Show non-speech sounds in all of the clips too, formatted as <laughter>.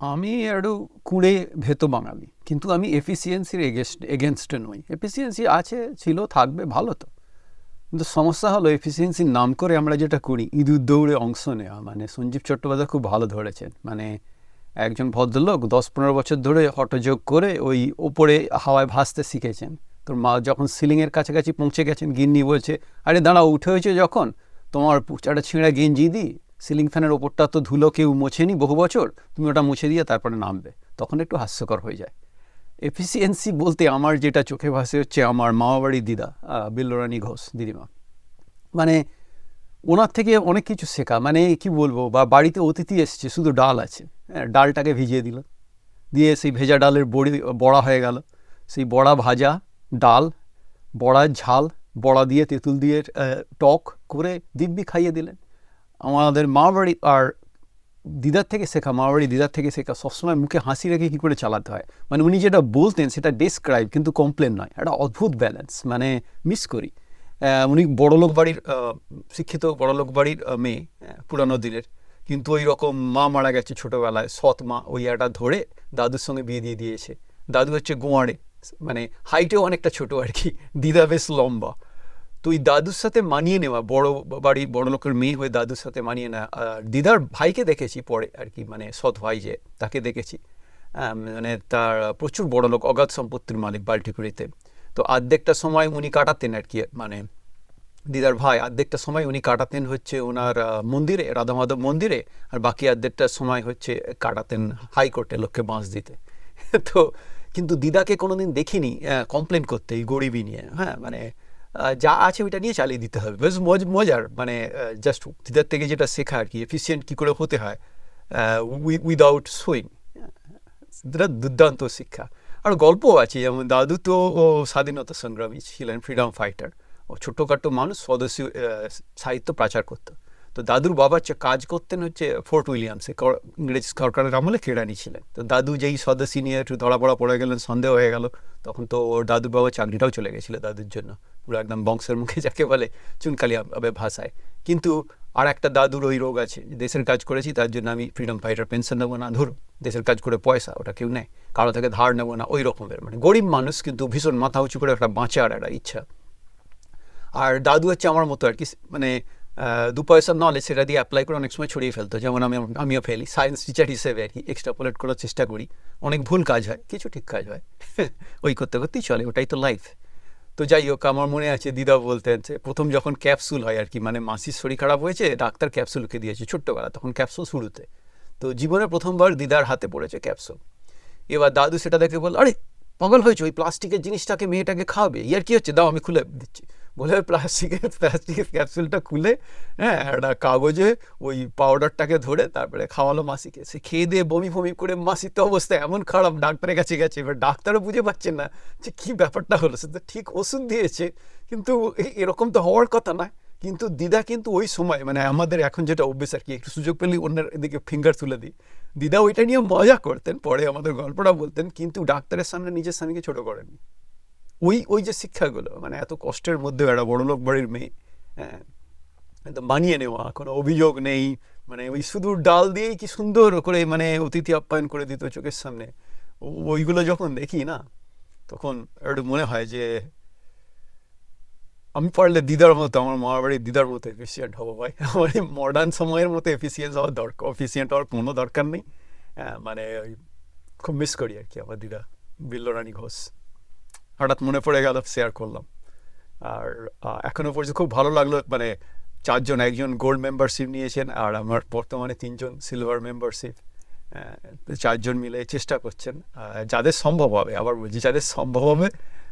আমি একটু কুড়ে ভেতো বাঙালি, কিন্তু আমি এফিসিয়েন্সির এগেনস্টে নই। এফিসিয়েন্সি আছে, ছিল, থাকবে, ভালো তো। কিন্তু সমস্যা হলো এফিসিয়েন্সির নাম করে আমরা যেটা করি, ইঁদুর দৌড়ে অংশ নেওয়া। মানে সঞ্জীব চট্টোপাধ্যায় খুব ভালো ধরেছেন। মানে একজন ভদ্রলোক দশ পনেরো বছর ধরে হটযোগ করে ওই ওপরে হাওয়ায় ভাসতে শিখেছেন। তোর মা যখন সিলিংয়ের কাছাকাছি পৌঁছে গেছেন, গিন্নি বলছে, আরে দাঁড়া উঠে হয়েছে যখন? তোমার একটা ছিঁড়া গেঞ্জি দিই সিলিং ফ্যানের ওপরটা তো ধুলো কেউ মোছেনি বহু বছর, তুমি ওটা মুছে দিয়ে তারপরে নামবে, তখন একটু হাস্যকর হয়ে যায়। এফিসিয়েন্সি বলতে আমার যেটা চোখে ভাসে হচ্ছে আমার মামাবাড়ির দিদা বিল্লরানী ঘোষ, দিদিমা। মানে ওনার থেকে অনেক কিছু শেখা মানে কি বলব, বা বাড়িতে অতিথি এসছে, শুধু ডাল আছে হ্যাঁ ডালটাকে ভিজিয়ে দিল, দিয়ে সেই ভেজা ডালের বড়ি, বড়া হয়ে গেল, সেই বড়া ভাজা, ডাল, বড়ার ঝাল, বড়া দিয়ে তেঁতুল দিয়ে টক করে দিব্যি খাইয়ে দিলেন। আমাদের মা বাড়ি আর দিদার থেকে শেখা, মা বাড়ি দিদার থেকে শেখা সবসময় মুখে হাসি রেখে কী করে চালাতে হয়? মানে উনি যেটা বলতেন সেটা ডেসক্রাইব কিন্তু কমপ্লেন নয়, একটা অদ্ভুত ব্যালেন্স মানে মিস করি। উনি বড়লোক বাড়ির শিক্ষিত বড়লোক বাড়ির মেয়ে পুরানো দিনের। কিন্তু ওই রকম মা মারা গেছে ছোটোবেলায়, সৎ মা, ওই একটা ধরে দাদুর সঙ্গে বিয়ে দিয়ে দিয়েছে। দাদু হচ্ছে গোয়াড়ে মানে হাইটেও অনেকটা ছোট আর কি, দিদা বেশ লম্বা। তো ওই দাদুর সাথে মানিয়ে নেওয়া বড় বাড়ি বড় লোকের মেয়ে হয়ে দাদুর সাথে মানিয়ে নেওয়া আর দিদার ভাইকে দেখেছি পরে আর কি মানে সৎ ভাই যে, তাকে দেখেছি। মানে তার প্রচুর বড় লোক, অগাধ সম্পত্তির মালিক বাল্টিকুড়িতে। তো আর্ধেকটা সময় উনি কাটাতেন আর কি মানে দিদার ভাই, আর্ধেকটা সময় উনি কাটাতেন হচ্ছে ওনার মন্দিরে রাধা মাধব মন্দিরে, আর বাকি আর্ধেকটা সময় হচ্ছে কাটাতেন হাইকোর্টে লোককে বাঁশ দিতে। <laughs> তো কিন্তু দিদাকে কোনোদিন দেখিনি কমপ্লেন করতে এই গরিবই নিয়ে হ্যাঁ মানে যা আছে ওইটা নিয়ে চালিয়ে দিতে হবে। বেশ মজ, মজার। মানে জাস্ট উক্তিদার থেকে যেটা শেখা আর কি এফিসিয়েন্ট কী করে হতে হয় উইদাউট সুইং এটা দুর্দান্ত শিক্ষা। আর গল্পও আছে, যেমন দাদু তো ও স্বাধীনতা সংগ্রামী ছিলেন ফ্রিডম ফাইটার ও ছোটোখাটো মানুষ, স্বদেশী সাহিত্য প্রচার করতো। তো দাদুর বাবা কাজ করতেন হচ্ছে ফোর্ট উইলিয়ামসে ইংরেজ সরকারের আমলে কেরানি ছিলেন। তো দাদু যেই স্বদেশী নিয়ে একটু ধরা পড়া পড়ে গেলেন, সন্দেহ হয়ে গেল, তখন তো ওর দাদুর বাবা চাকরিটাও চলে গেছিল দাদুর জন্য। পুরো একদম বংশের মুখে যাকে বলে চুনকালি আবে ভাষায়। কিন্তু আর একটা দাদুর ওই রোগ আছে দেশের কাজ করেছি তার জন্য আমি ফ্রিডম ফাইটার পেনশন নেব না, ধরুন। দেশের কাজ করে পয়সা, ওটা কেউ নেয়। কারও থেকে ধার নেব না, ওই রকমের। মানে গরিব মানুষ কিন্তু ভীষণ মাথা উঁচু করে একটা বাঁচার একটা ইচ্ছা। আর দাদু হচ্ছে আমার মতো আর কি মানে দু পয়সার নলেজ সেটা দিয়ে অ্যাপ্লাই করে অনেক সময় ছড়িয়ে ফেলতো। যেমন আমি, আমিও ফেলি সায়েন্স টিচার হিসেবে আর কি এক্সট্রাপোলেট করার চেষ্টা করি। অনেক ভুল কাজ হয়, কিছু ঠিক কাজ হয়। <laughs> ওই করতে করতেই চলে, ওটাই তো লাইফ তো যাই হোক, আমার মনে আছে, দিদা বলতেন যে, প্রথম যখন ক্যাপসুল হয় আর কি মানে মাসির শরীর খারাপ হয়েছে, ডাক্তার ক্যাপসুলকে দিয়েছে ছোট্টবেলা, তখন ক্যাপসুল শুরুতে। তো জীবনে প্রথমবার দিদার হাতে পড়েছে ক্যাপসুল এবার দাদু সেটা দেখে বল আরে, পাগল হয়েছে, ওই প্লাস্টিকের জিনিসটাকে মেয়েটাকে খাওয়াবে? ইয়ার কি হচ্ছে? দাও, আমি খুলে দিচ্ছি। বলে প্লাস্টিকের প্লাস্টিকের ক্যাপসুলটা খুলে হ্যাঁ একটা কাগজে ওই পাউডারটাকে ধরে তারপরে খাওয়ালো মাসিকে। সে খেয়ে দিয়ে বমি ফমি করে মাসির তো অবস্থা এমন খারাপ, ডাক্তারের কাছে গেছে। এবার ডাক্তারও বুঝে পাচ্ছেন না যে কী ব্যাপারটা হলো। সে তো ঠিক ওষুধ দিয়েছে, কিন্তু এরকম তো হওয়ার কথা নয়। কিন্তু দিদা কিন্তু ওই সময় মানে আমাদের এখন যেটা অভ্যেস আর কি, একটু সুযোগ পেলে অন্যের এদিকে ফিঙ্গার তুলে দিই। দিদা ওইটা নিয়ে মজা করতেন, পরে আমাদের গল্পটা বলতেন, কিন্তু ডাক্তারের সামনে নিজের স্বামীকে ছোট করেননি। ওই ওই যে শিক্ষাগুলো মানে এত কষ্টের মধ্যে একটা বড়লোক বাড়ির মেয়ে হ্যাঁ একদম মানিয়ে নেওয়া কোনো অভিযোগ নেই মানে ওই শুধু ডাল দিয়েই কি সুন্দর করে মানে অতিথি আপ্যায়ন করে দিত চোখের সামনে। ওইগুলো যখন দেখি না তখন একটু মনে হয় যে আমি পারলে দিদার মতো আমার মামার বাড়ির দিদার মতো এফিসিয়েন্ট হব ভাই। <laughs> আমার এই মডার্ন সময়ের মতো এফিসিয়েন্স হওয়ার দরকার এফিসিয়েন্ট হওয়ার কোনো দরকার নেই। হ্যাঁ, মানে খুব মিস করি আর কি আমার দিদা বিল্লরানী ঘোষ। হঠাৎ মনে পড়ে গেল শেয়ার করলাম। আর আহ, এখনও পর্যন্ত খুব ভালো লাগল মানে চারজন একজন গোল্ড মেম্বারশিপ নিয়েছেন আর আমার বর্তমানে তিনজন সিলভার মেম্বারশিপ চারজন মিলে চেষ্টা করছেন। যাদের সম্ভব হবে আবার বলছি যাদের সম্ভব হবে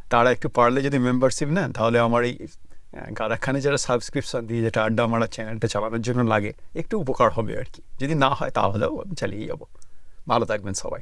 তারা একটু পারলে যদি মেম্বারশিপ নেন তাহলে আমার এই গাদাখানে যারা সাবস্ক্রিপশন দিয়ে যেটা আড্ডা মারা চ্যানেলটা চালানোর জন্য লাগে একটু উপকার হবে আর কি। যদি না হয় তাহলেও আমি চালিয়ে যাব। ভালো থাকবেন সবাই।